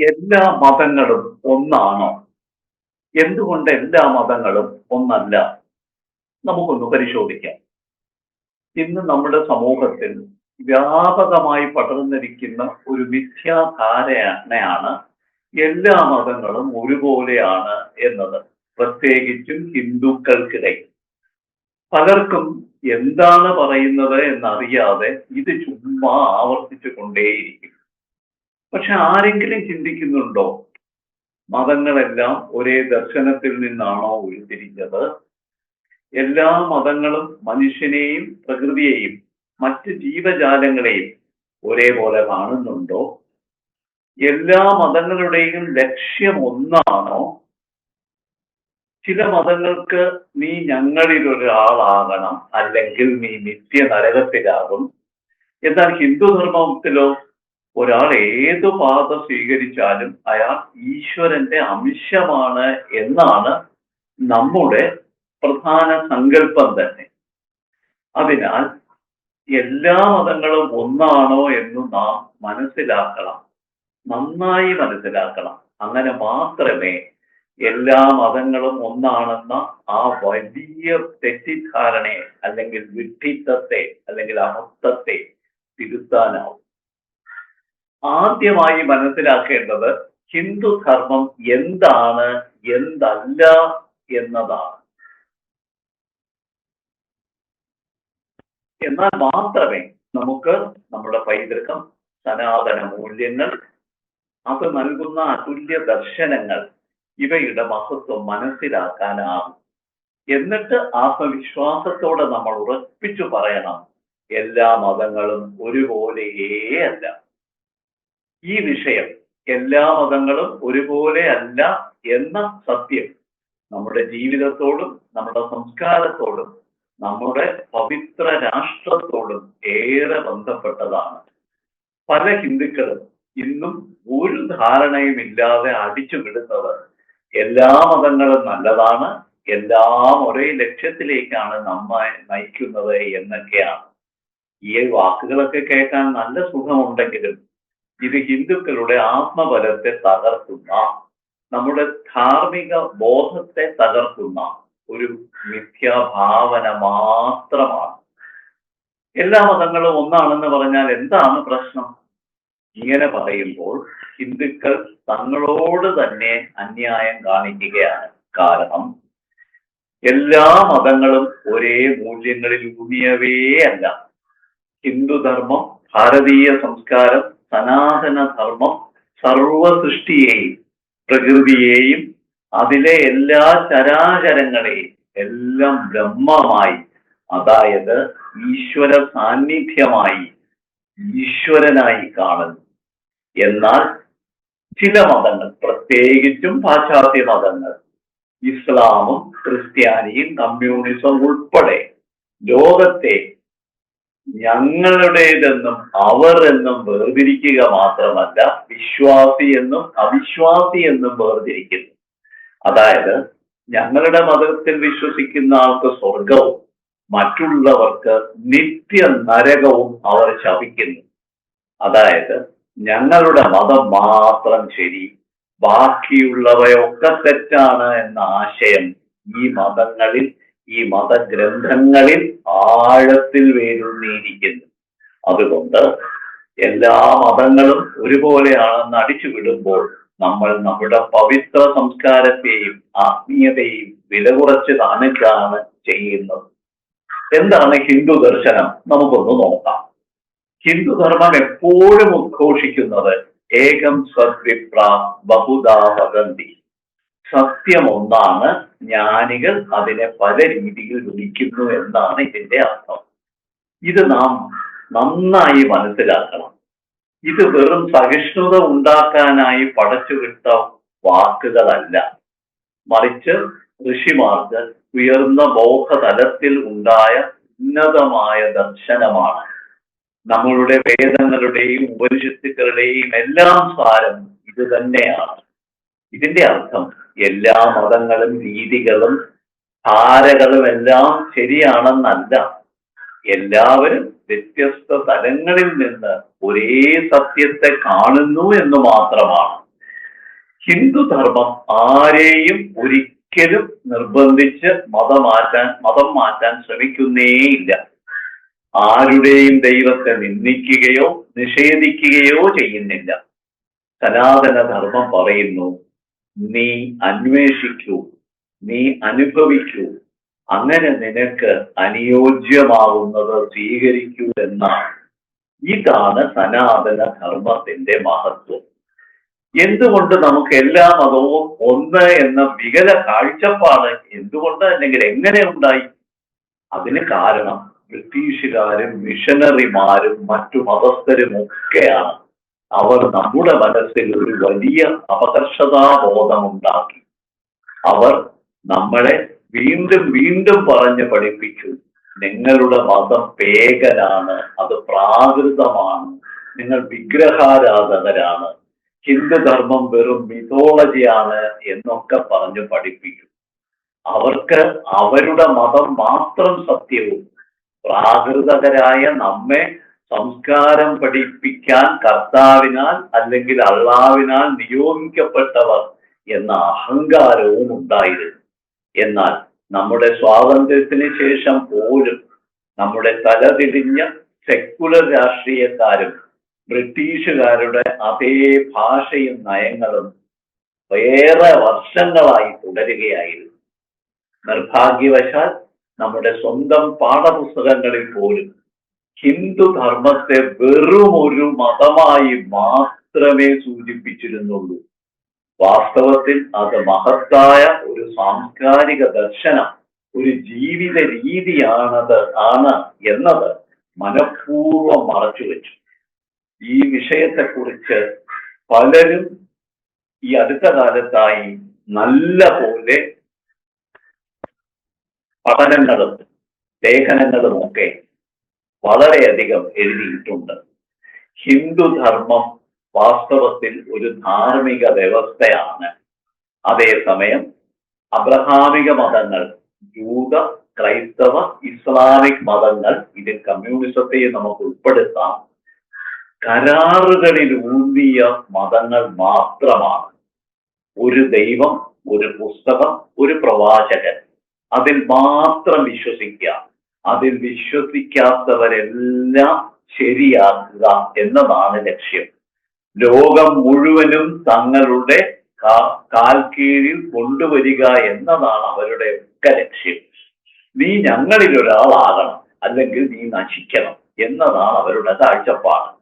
എല്ലാ മതങ്ങളും ഒന്നാണോ? എന്തുകൊണ്ട് എല്ലാ മതങ്ങളും ഒന്നല്ല? നമുക്കൊന്ന് പരിശോധിക്കാം. ഇന്ന് നമ്മുടെ സമൂഹത്തിൽ വ്യാപകമായി പടർന്നിരിക്കുന്ന ഒരു മിഥ്യാധാരണയാണ് എല്ലാ മതങ്ങളും ഒരുപോലെയാണ് എന്നത്. പ്രത്യേകിച്ചും ഹിന്ദുക്കൾക്കിടയിൽ. പലർക്കും എന്താണ് പറയുന്നത് എന്നറിയാതെ ഇത് ചുമ്മാ ആവർത്തിച്ചു കൊണ്ടേയിരിക്കും പക്ഷെ ആരെങ്കിലും ചിന്തിക്കുന്നുണ്ടോ? മതങ്ങളെല്ലാം ഒരേ ദർശനത്തിൽ നിന്നാണോ ഉരുത്തിരിഞ്ഞത്? എല്ലാ മതങ്ങളും മനുഷ്യനെയും പ്രകൃതിയെയും മറ്റ് ജീവജാലങ്ങളെയും ഒരേപോലെ കാണുന്നുണ്ടോ? എല്ലാ മതങ്ങളുടെയും ലക്ഷ്യം ഒന്നാണോ? ചില മതങ്ങൾക്ക് നീ ഞങ്ങളിൽ ഒരാളാകണം അല്ലെങ്കിൽ നീ നിത്യ നരകത്തിലാകും എന്നാൽ ഹിന്ദു ധർമ്മത്തിലോ ഒരാൾ ഏത് പാത സ്വീകരിച്ചാലും അയാൾ ഈശ്വരന്റെ അംശമാണ് എന്നാണ് നമ്മുടെ പ്രധാന സങ്കല്പം തന്നെ. അതിനാൽ എല്ലാ മതങ്ങളും ഒന്നാണോ എന്ന് നാം മനസ്സിലാക്കണം. നന്നായി മനസ്സിലാക്കണം. അങ്ങനെ മാത്രമേ എല്ലാ മതങ്ങളും ഒന്നാണെന്ന ആ വലിയ തെറ്റിദ്ധാരണയെ അല്ലെങ്കിൽ വിഡ്ഢിത്തത്തെ അല്ലെങ്കിൽ അബദ്ധത്തെ തിരുത്താനാവും. ആദ്യമായി മനസ്സിലാക്കേണ്ടത് ഹിന്ദു ധർമ്മം എന്താണ് എന്തല്ല എന്നതാണ്. എന്നാൽ മാത്രമേ നമുക്ക് നമ്മുടെ പൈതൃകം സനാതന മൂല്യങ്ങൾ അത് നൽകുന്ന അതുല്യ ദർശനങ്ങൾ ഇവയുടെ മഹത്വം മനസ്സിലാക്കാനാകും എന്നിട്ട് ആത്മവിശ്വാസത്തോടെ നമ്മൾ ഉറപ്പിച്ചു പറയണം എല്ലാ മതങ്ങളും ഒരുപോലെയേ അല്ല. ഈ വിഷയം എല്ലാ മതങ്ങളും ഒരുപോലെ അല്ല എന്ന സത്യം നമ്മുടെ ജീവിതത്തോടും നമ്മുടെ സംസ്കാരത്തോടും നമ്മുടെ പവിത്ര രാഷ്ട്രത്തോടും ഏറെ ബന്ധപ്പെട്ടതാണ്. പല ഹിന്ദുക്കളും ഇന്നും ഒരു ധാരണയും ഇല്ലാതെ അടിച്ചു വിടുന്നത് എല്ലാ മതങ്ങളും നല്ലതാണ് എല്ലാം ഒരേ ലക്ഷ്യത്തിലേക്കാണ് നമ്മെ നയിക്കുന്നത് എന്നൊക്കെയാണ്. ഈ വാക്കുകളൊക്കെ കേൾക്കാൻ നല്ല സുഖമുണ്ടെങ്കിലും ഇത് ഹിന്ദുക്കളുടെ ആത്മബലത്തെ തകർക്കുന്ന നമ്മുടെ ധാർമ്മിക ബോധത്തെ തകർക്കുന്ന ഒരു മിഥ്യാഭാവന മാത്രമാണ്. എല്ലാ മതങ്ങളും ഒന്നാണെന്ന് പറഞ്ഞാൽ എന്താണ് പ്രശ്നം? ഇങ്ങനെ പറയുമ്പോൾ ഹിന്ദുക്കൾ തങ്ങളോട് തന്നെ അന്യായം കാണിക്കുകയാണ്. കാരണം എല്ലാ മതങ്ങളും ഒരേ മൂല്യങ്ങളിൽ ഊന്നിയവേ അല്ല. ഹിന്ദുധർമ്മം ഭാരതീയ സംസ്കാരം സനാതന ധർമ്മം സർവ സൃഷ്ടിയെയും പ്രകൃതിയെയും അതിലെ എല്ലാ ചരാചരങ്ങളെയും എല്ലാം ബ്രഹ്മമായി അതായത് ഈശ്വര സാന്നിധ്യമായി ഈശ്വരനായി കാണുന്നു. എന്നാൽ ചില മതങ്ങൾ പ്രത്യേകിച്ചും പാശ്ചാത്യ മതങ്ങൾ ഇസ്ലാമും ക്രിസ്ത്യാനിയും കമ്മ്യൂണിസം ഉൾപ്പെടെ ലോകത്തെ ഞങ്ങളുടേതെന്നും അവർ എന്നും വേർതിരിക്കുക മാത്രമല്ല വിശ്വാസി എന്നും അവിശ്വാസി എന്നും വേർതിരിക്കുന്നു. അതായത് ഞങ്ങളുടെ മതത്തിൽ വിശ്വസിക്കുന്ന ആൾക്ക് സ്വർഗവും മറ്റുള്ളവർക്ക് നിത്യ നരകവും അവർ ശപിക്കുന്നു. അതായത് ഞങ്ങളുടെ മതം മാത്രം ശരി ബാക്കിയുള്ളവയൊക്കെ തെറ്റാണ് എന്ന ആശയം ഈ മതങ്ങളിൽ ഈ മതഗ്രന്ഥങ്ങളിൽ ആഴത്തിൽ വേരുന്നിരിക്കുന്നു അതുകൊണ്ട് എല്ലാ മതങ്ങളും ഒരുപോലെയാണെന്ന് അടിച്ചു വിടുമ്പോൾ നമ്മൾ നമ്മുടെ പവിത്ര സംസ്കാരത്തെയും ആത്മീയതയും വില കുറച്ച് കാണിക്കാണ് ചെയ്യുന്നത്. എന്താണ് ഹിന്ദു ദർശനം? നമുക്കൊന്ന് നോക്കാം. ഹിന്ദു ധർമ്മം എപ്പോഴും ഉദ്ഘോഷിക്കുന്നത് ഏകം സദ്വിപ്ര ബഹുദാ വദന്തി. സത്യം ഒന്നാണ് ജ്ഞാനികൾ അതിനെ പല രീതിയിൽ വിളിക്കുന്നു എന്നാണ് ഇതിന്റെ അർത്ഥം. ഇത് നാം നന്നായി മനസ്സിലാക്കണം. ഇത് വെറും സഹിഷ്ണുത ഉണ്ടാക്കാനായി പടച്ചുവിട്ട വാക്കുകളല്ല. മറിച്ച് ഋഷിമാർക്ക് ഉയർന്ന ബോധതലത്തിൽ ഉണ്ടായ ഉന്നതമായ ദർശനമാണ്. നമ്മളുടെ വേദങ്ങളുടെയും ഉപനിഷത്തുക്കളുടെയും എല്ലാം സാരം ഇത് തന്നെയാണ് ഇതിന്റെ അർത്ഥം എല്ലാ മതങ്ങളും രീതികളും ധാരകളും എല്ലാം ശരിയാണെന്നല്ല. എല്ലാവരും വ്യത്യസ്ത തലങ്ങളിൽ നിന്ന് ഒരേ സത്യത്തെ കാണുന്നു എന്ന് മാത്രമാണ്. ഹിന്ദു ഹിന്ദുധർമ്മം ആരെയും ഒരിക്കലും നിർബന്ധിച്ച് മതം മാറ്റാൻ മതം മാറ്റാൻ ശ്രമിക്കുന്നേയില്ല. ആരുടെയും ദൈവത്തെ നിന്ദിക്കുകയോ നിഷേധിക്കുകയോ ചെയ്യുന്നില്ല. സനാതന ധർമ്മം പറയുന്നു നീ അന്വേഷിക്കൂ നീ അനുഭവിക്കൂ. അങ്ങനെ നിനക്ക് അനുയോജ്യമാവുന്നത് സ്വീകരിക്കൂ എന്നാണ്. ഇതാണ് സനാതന ധർമ്മത്തിന്റെ മഹത്വം. എന്തുകൊണ്ട് നമുക്ക് എല്ലാ മതവും ഒന്ന് എന്ന വികല കാഴ്ചപ്പാട് എന്തുകൊണ്ട് അല്ലെങ്കിൽ എങ്ങനെ ഉണ്ടായി? അതിന് കാരണം ബ്രിട്ടീഷുകാരും മിഷനറിമാരും മറ്റു മതസ്ഥരും ഒക്കെയാണ് അവർ നമ്മുടെ മനസ്സിൽ ഒരു വലിയ അപകർഷതാബോധമുണ്ടാക്കി അവർ നമ്മളെ വീണ്ടും വീണ്ടും പറഞ്ഞു പഠിപ്പിച്ചു നിങ്ങളുടെ മതം പേകനാണ് അത് പ്രാകൃതമാണ് നിങ്ങൾ വിഗ്രഹാരാധകരാണ് ഹിന്ദുധർമ്മം വെറും മിഥോളജിയാണ് എന്നൊക്കെ പറഞ്ഞു പഠിപ്പിക്കും. അവർക്ക് അവരുടെ മതം മാത്രം സത്യവും പ്രാകൃതകരായ നമ്മെ സംസ്കാരം പഠിപ്പിക്കാൻ കർത്താവിനാൽ അല്ലെങ്കിൽ അള്ളാവിനാൽ നിയോഗിക്കപ്പെട്ടവർ എന്ന അഹങ്കാരവും ഉണ്ടായിരുന്നു. എന്നാൽ നമ്മുടെ സ്വാതന്ത്ര്യത്തിന് ശേഷം പോലും നമ്മുടെ തലതിരിഞ്ഞ സെക്കുലർ രാഷ്ട്രീയക്കാരും ബ്രിട്ടീഷുകാരുടെ അതേ ഭാഷയും നയങ്ങളും ഏറെ വർഷങ്ങളായി തുടരുകയായിരുന്നു. നിർഭാഗ്യവശാൽ നമ്മുടെ സ്വന്തം പാഠപുസ്തകങ്ങളിൽ പോലും ഹിന്ദു ധർമ്മത്തെ വെറും ഒരു മതമായി മാത്രമേ സൂചിപ്പിച്ചിരുന്നുള്ളൂ. വാസ്തവത്തിൽ അത് മഹത്തായ ഒരു സാംസ്കാരിക ദർശനം ഒരു ജീവിത രീതിയാണത് ആണ് എന്നത് മനഃപൂർവം മറച്ചുവെച്ചു ഈ വിഷയത്തെക്കുറിച്ച് പലരും ഈ അടുത്ത കാലത്തായി നല്ല പോലെ പഠനങ്ങളും ലേഖനങ്ങളും ഒക്കെ വളരെയധികം എഴുതിയിട്ടുണ്ട്. ഹിന്ദുധർമ്മം വാസ്തവത്തിൽ ഒരു ധാർമ്മിക വ്യവസ്ഥയാണ്. അതേസമയം അബ്രഹാമിക മതങ്ങൾ ജൂത ക്രൈസ്തവ ഇസ്ലാമിക് മതങ്ങൾ ഇതിൽ കമ്മ്യൂണിസത്തെ നമുക്ക് ഉൾപ്പെടുത്താം. കരാറുകളിൽ ഊന്നിയ മതങ്ങൾ മാത്രമാണ്. ഒരു ദൈവം ഒരു പുസ്തകം ഒരു പ്രവാചകൻ. അതിൽ മാത്രം വിശ്വസിക്കുക അതിൽ വിശ്വസിക്കാത്തവരെല്ലാം ശരിയാക്കുക എന്നതാണ് ലക്ഷ്യം. ലോകം മുഴുവനും തങ്ങളുടെ കാൽ കീഴിൽ കൊണ്ടുവരിക എന്നതാണ് അവരുടെ ഒക്കെ ലക്ഷ്യം. നീ ഞങ്ങളിൽ ഒരാളാകണം അല്ലെങ്കിൽ നീ നശിക്കണം എന്നതാണ് അവരുടെ കാഴ്ചപ്പാട്.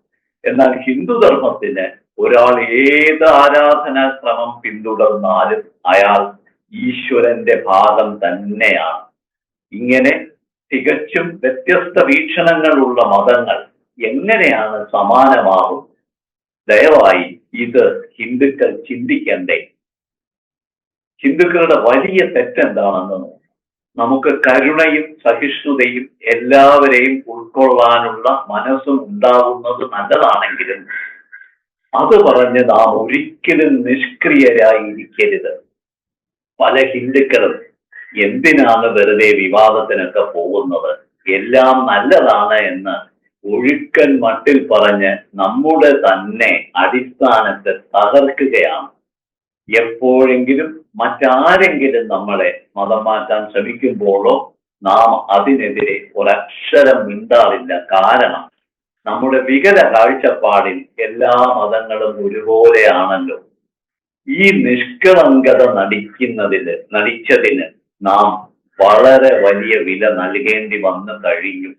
എന്നാൽ ഹിന്ദുധർമ്മത്തിന് ഒരാൾ ഏത് ആരാധനാക്രമം പിന്തുടർന്നാലും അയാൾ ഈശ്വരന്റെ ഭാഗം തന്നെയാണ്. ഇങ്ങനെ തികച്ചും വ്യത്യസ്ത വീക്ഷണങ്ങളുള്ള മതങ്ങൾ എങ്ങനെയാണ് സമാനമാകും ദയവായി ഇത് ഹിന്ദുക്കൾ ചിന്തിക്കണ്ടേ? ഹിന്ദുക്കളുടെ വലിയ തെറ്റെന്താണെന്ന് നമുക്ക് കരുണയും സഹിഷ്ണുതയും എല്ലാവരെയും ഉൾക്കൊള്ളാനുള്ള മനസ്സും ഉണ്ടാകുന്നത് നല്ലതാണെങ്കിലും അത് പറഞ്ഞ് നാം ഒരിക്കലും നിഷ്ക്രിയരായിരിക്കരുത്. പല ഹിന്ദുക്കളും എന്തിനാണ് വെറുതെ വിവാദത്തിനൊക്കെ പോകുന്നത്? എല്ലാം നല്ലതാണ് എന്ന് ഒഴുക്കൻ മട്ടിൽ പറഞ്ഞ് നമ്മുടെ തന്നെ അടിസ്ഥാനത്തെ തകർക്കുകയാണ്. എപ്പോഴെങ്കിലും മറ്റാരെങ്കിലും നമ്മളെ മതം മാറ്റാൻ ശ്രമിക്കുമ്പോഴോ നാം അതിനെതിരെ ഒരക്ഷരം മിണ്ടാറില്ല. കാരണം നമ്മുടെ വികല കാഴ്ചപ്പാടിൽ എല്ലാ മതങ്ങളും ഒരുപോലെയാണല്ലോ. ഈ നിഷ്കളങ്കത നടിക്കുന്നതിന് നടിച്ചതിന് നാം വളരെ വലിയ വില നൽകേണ്ടി വന്നു കഴിഞ്ഞു.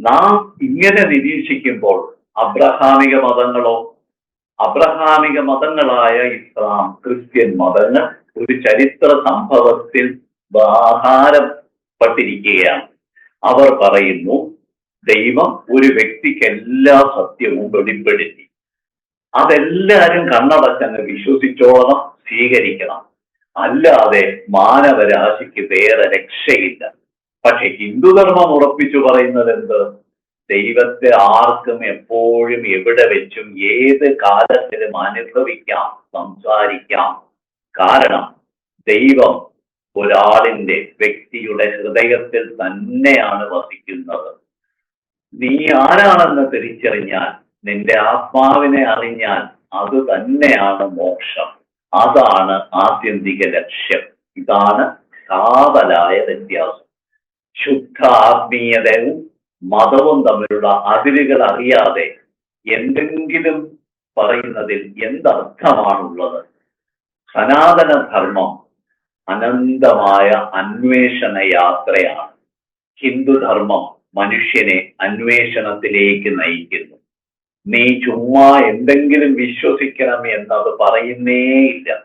നാം ഇങ്ങനെ നിരീക്ഷിക്കുമ്പോൾ അബ്രഹാമിക മതങ്ങളോ അബ്രഹാമിക മതങ്ങളായ ഇസ്ലാം ക്രിസ്ത്യൻ മതങ്ങൾ ഒരു ചരിത്ര സംഭവത്തിൽ ആധാരപ്പെട്ടിരിക്കുകയാണ്. അവർ പറയുന്നു ദൈവം ഒരു വ്യക്തിക്ക് എല്ലാ സത്യവും വെളിപ്പെടുത്തി. അതെല്ലാരും കണ്ണടച്ചങ്ങ് വിശ്വസിച്ചോളണം സ്വീകരിക്കണം. അല്ലാതെ മാനവരാശിക്ക് വേറെ രക്ഷയില്ല. പക്ഷെ ഹിന്ദുധർമ്മം ഉറപ്പിച്ചു പറയുന്നത് എന്ത് ദൈവത്തെ ആർക്കും എപ്പോഴും എവിടെ വെച്ചും ഏത് കാലത്തിലും അനുഭവിക്കാം സംസാരിക്കാം. കാരണം ദൈവം ഒരാളിന്റെ വ്യക്തിയുടെ ഹൃദയത്തിൽ തന്നെയാണ് വസിക്കുന്നത്. നീ ആരാണെന്ന് തിരിച്ചറിഞ്ഞാൽ നിന്റെ ആത്മാവിനെ അറിഞ്ഞാൽ അത് തന്നെയാണ് മോക്ഷം. അതാണ് ആത്യന്തിക ലക്ഷ്യം. ഇതാണ് കാവലായ വ്യത്യാസം. ശുദ്ധ ആത്മീയതയും മതവും തമ്മിലുള്ള അതിരുകൾ അറിയാതെ എന്തെങ്കിലും പറയുന്നതിൽ എന്തർത്ഥമാണുള്ളത്? സനാതന ധർമ്മം അനന്തമായ അന്വേഷണ യാത്രയാണ്. ഹിന്ദുധർമ്മം മനുഷ്യനെ അന്വേഷണത്തിലേക്ക് നയിക്കുന്നു. നീ ചുമ്മാ എന്തെങ്കിലും വിശ്വസിക്കണം എന്നത് പറയുന്നേയില്ല.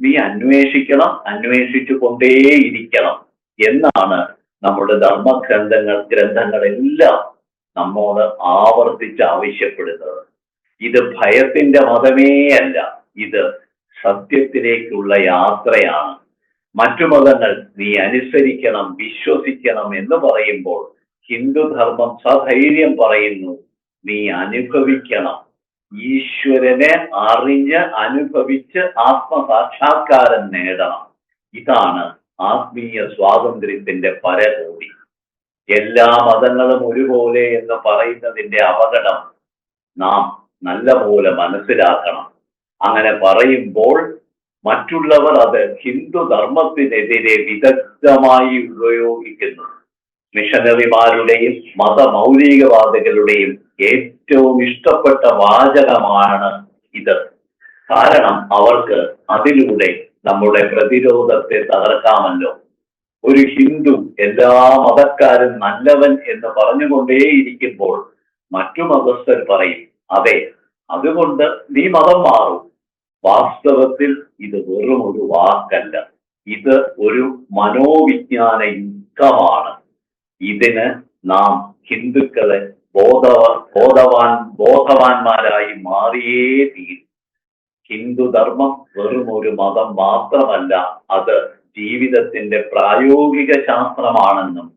നീ അന്വേഷിക്കണം അന്വേഷിച്ചു കൊണ്ടേയിരിക്കണം എന്നാണ് നമ്മുടെ ധർമ്മഗ്രന്ഥങ്ങൾ ഗ്രന്ഥങ്ങളെല്ലാം നമ്മോട് ആവർത്തിച്ച് ആവശ്യപ്പെടുന്നത്. ഇത് ഭയത്തിന്റെ മതമേ അല്ല ഇത് സത്യത്തിലേക്കുള്ള യാത്രയാണ്. മറ്റു മതങ്ങൾ നീ അനുസരിക്കണം വിശ്വസിക്കണം എന്ന് പറയുമ്പോൾ ഹിന്ദു ധർമ്മം സധൈര്യം പറയുന്നു. നീ അനുഭവിക്കണം. ഈശ്വരനെ അറിഞ്ഞ് അനുഭവിച്ച് ആത്മസാക്ഷാത്കാരം നേടണം. ഇതാണ് ആത്മീയ സ്വാതന്ത്ര്യത്തിന്റെ പരകോടി. എല്ലാ മതങ്ങളും ഒരുപോലെ എന്ന് പറയുന്നതിന്റെ അപകടം നാം നല്ല പോലെ മനസ്സിലാക്കണം. അങ്ങനെ പറയുമ്പോൾ മറ്റുള്ളവർ അത് ഹിന്ദു ധർമ്മത്തിനെതിരെ വിദഗ്ധമായി ഉപയോഗിക്കുന്നു. മിഷനറിമാരുടെയും മതമൗലികവാദികളുടെയും ഏറ്റവും ഇഷ്ടപ്പെട്ട വാചകമാണ് ഇത്. കാരണം അവർക്ക് അതിലൂടെ നമ്മുടെ പ്രതിരോധത്തെ തകർക്കാമല്ലോ. ഒരു ഹിന്ദു എല്ലാ മതക്കാരും നല്ലവൻ എന്ന് പറഞ്ഞുകൊണ്ടേയിരിക്കുമ്പോൾ മറ്റു മതസ്ഥർ പറയും അതെ അതുകൊണ്ട് നീ മതം മാറും. വാസ്തവത്തിൽ ഇത് വെറും ഒരു വാക്കല്ല. ഇത് ഒരു മനോവിജ്ഞാന യുദ്ധമാണ്. ഇതിന് നാം ഹിന്ദുക്കളെ ബോധവ ബോധവാൻ ബോധവാന്മാരായി മാറിയേ തീരും ഹിന്ദുധർമ്മം വെറും ഒരു മതം മാത്രമല്ല അത് ജീവിതത്തിന്റെ പ്രായോഗിക ശാസ്ത്രമാണെന്നും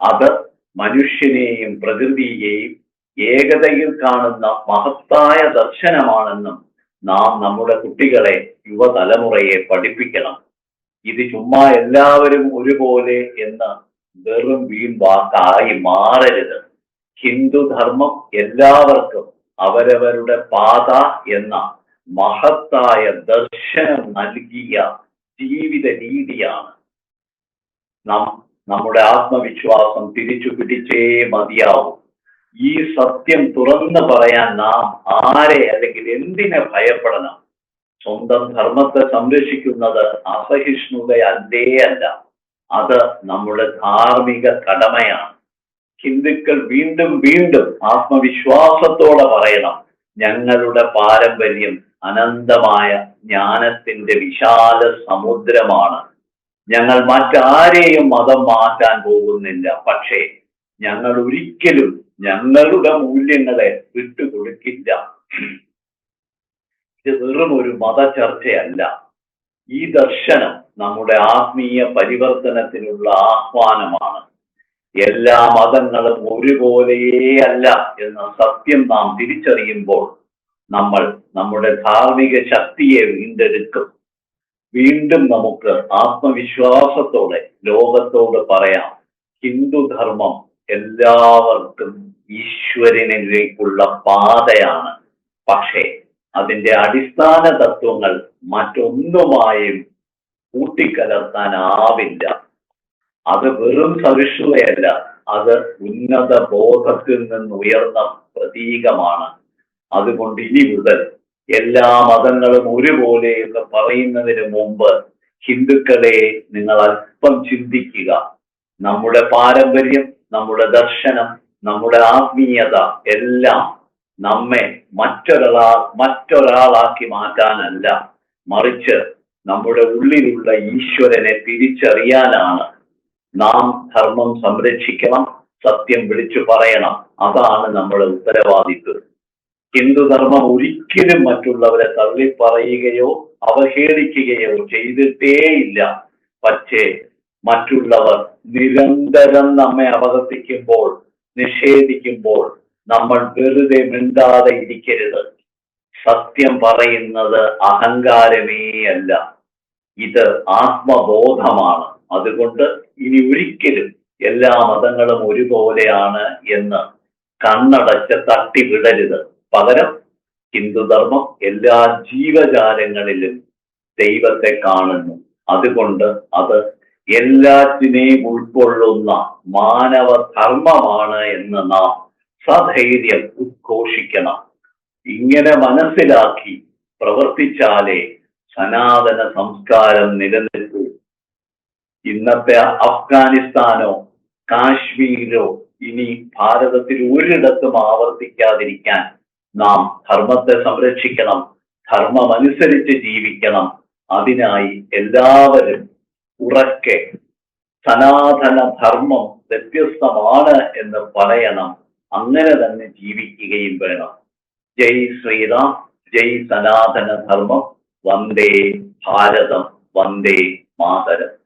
അത് മനുഷ്യനെയും പ്രകൃതിയെയും ഏകതയിൽ കാണുന്ന മഹത്തായ ദർശനമാണെന്നും നാം നമ്മുടെ കുട്ടികളെ യുവതലമുറയെ പഠിപ്പിക്കണം. ഇത് ചുമ്മാ എല്ലാവരും ഒരുപോലെ എന്ന് വെറും വീൺ വാക്കായി മാറരുത്. ഹിന്ദുധർമ്മം എല്ലാവർക്കും അവരവരുടെ പാത എന്ന മഹത്തായ ദർശനം നൽകിയ ജീവിത രീതിയാണ്. നാം നമ്മുടെ ആത്മവിശ്വാസം തിരിച്ചു പിടിച്ചേ മതിയാവും. ഈ സത്യം തുറന്നു പറയാൻ നാം ആരെ അല്ലെങ്കിൽ എന്തിനെ ഭയപ്പെടണം? സ്വന്തം ധർമ്മത്തെ സംരക്ഷിക്കുന്നത് അസഹിഷ്ണുതയല്ലേ അല്ല. അത് നമ്മുടെ ധാർമ്മിക കടമയാണ്. ഹിന്ദുക്കൾ വീണ്ടും വീണ്ടും ആത്മവിശ്വാസത്തോടെ പറയണം ഞങ്ങളുടെ പാരമ്പര്യം അനന്തമായ ജ്ഞാനത്തിന്റെ വിശാല സമുദ്രമാണ്. ഞങ്ങൾ മറ്റാരെയും മതം മാറ്റാൻ പോകുന്നില്ല പക്ഷേ ഞങ്ങൾ ഒരിക്കലും ഞങ്ങളുടെ മൂല്യങ്ങളെ വിട്ടുകൊടുക്കില്ല. ഇത് വെറും ഒരു മതചർച്ചയല്ല. ഈ ദർശനം നമ്മുടെ ആത്മീയ പരിവർത്തനത്തിനുള്ള ആഹ്വാനമാണ്. എല്ലാ മതങ്ങളും ഒരുപോലെയേ അല്ല എന്ന സത്യം നാം തിരിച്ചറിയുമ്പോൾ നമ്മൾ നമ്മുടെ ധാർമ്മിക ശക്തിയെ വീണ്ടെടുക്കും. വീണ്ടും നമുക്ക് ആത്മവിശ്വാസത്തോടെ ലോകത്തോട് പറയാം ഹിന്ദുധർമ്മം എല്ലാവർക്കും ഈശ്വരനിലേക്കുള്ള പാതയാണ്. പക്ഷേ അതിന്റെ അടിസ്ഥാന തത്വങ്ങൾ മറ്റൊന്നുമായും കൂട്ടിക്കലർത്താനാവില്ല. അത് വെറും സവിഷ്ണുതയല്ല അത് ഉന്നത ബോധത്തിൽ നിന്ന് ഉയർന്ന പ്രതീകമാണ്. അതുകൊണ്ട് ഇനി മുതൽ എല്ലാ മതങ്ങളും ഒരുപോലെ എന്ന് പറയുന്നതിന് മുമ്പ് ഹിന്ദുക്കളെ നിങ്ങൾ അല്പം ചിന്തിക്കുക. നമ്മുടെ പാരമ്പര്യം നമ്മുടെ ദർശനം നമ്മുടെ ആത്മീയത എല്ലാം നമ്മെ മറ്റൊരാളാ മറ്റൊരാളാക്കി മാറ്റാനല്ല മറിച്ച് നമ്മുടെ ഉള്ളിലുള്ള ഈശ്വരനെ തിരിച്ചറിയാനാണ്. നാം ധർമ്മം സംരക്ഷിക്കണം സത്യം വിളിച്ചു പറയണം. അതാണ് നമ്മുടെ ഉത്തരവാദിത്വം ഹിന്ദുധർമ്മം ഒരിക്കലും മറ്റുള്ളവരെ തള്ളിപ്പറയുകയോ അവഹേളിക്കുകയോ ചെയ്തിട്ടേയില്ല. പക്ഷേ മറ്റുള്ളവർ നിരന്തരം നമ്മെ അപകർത്തിക്കുമ്പോൾ നിഷേധിക്കുമ്പോൾ നമ്മൾ വെറുതെ മിണ്ടാതെ ഇരിക്കരുത്. സത്യം പറയുന്നത് അഹങ്കാരമേ അല്ല. ഇത് ആത്മബോധമാണ്. അതുകൊണ്ട് ഇനി ഒരിക്കലും എല്ലാ മതങ്ങളും ഒരുപോലെയാണ് എന്ന് കണ്ണടച്ച് തട്ടിവിടരുത്. പകരം ഹിന്ദുധർമ്മം എല്ലാ ജീവജാലങ്ങളിലും ദൈവത്തെ കാണുന്നു. അതുകൊണ്ട് അത് എല്ലാറ്റിനെയും ഉൾക്കൊള്ളുന്ന മാനവ ധർമ്മമാണ് എന്ന് നാം സധൈര്യം ഉദ്ഘോഷിക്കണം. ഇങ്ങനെ മനസ്സിലാക്കി പ്രവർത്തിച്ചാലേ സനാതന സംസ്കാരം നിലനിൽക്കൂ. ഇന്നത്തെ അഫ്ഗാനിസ്ഥാനോ കാശ്മീരോ ഇനി ഭാരതത്തിൽ ഒരിടത്തും ആവർത്തിക്കാതിരിക്കാൻ നാം ധർമ്മത്തെ സംരക്ഷിക്കണം ധർമ്മമനുസരിച്ച് ജീവിക്കണം. അതിനായി എല്ലാവരും ഉറക്കെ സനാതന ധർമ്മം വ്യത്യസ്തമാണ് എന്ന് പറയണം. അങ്ങനെ തന്നെ ജീവിക്കുകയും വേണം. ജയ് ശ്രീറാം ജയ് സനാതന ധർമ്മം വന്ദേ ഭാരതം വന്ദേ മാതരം.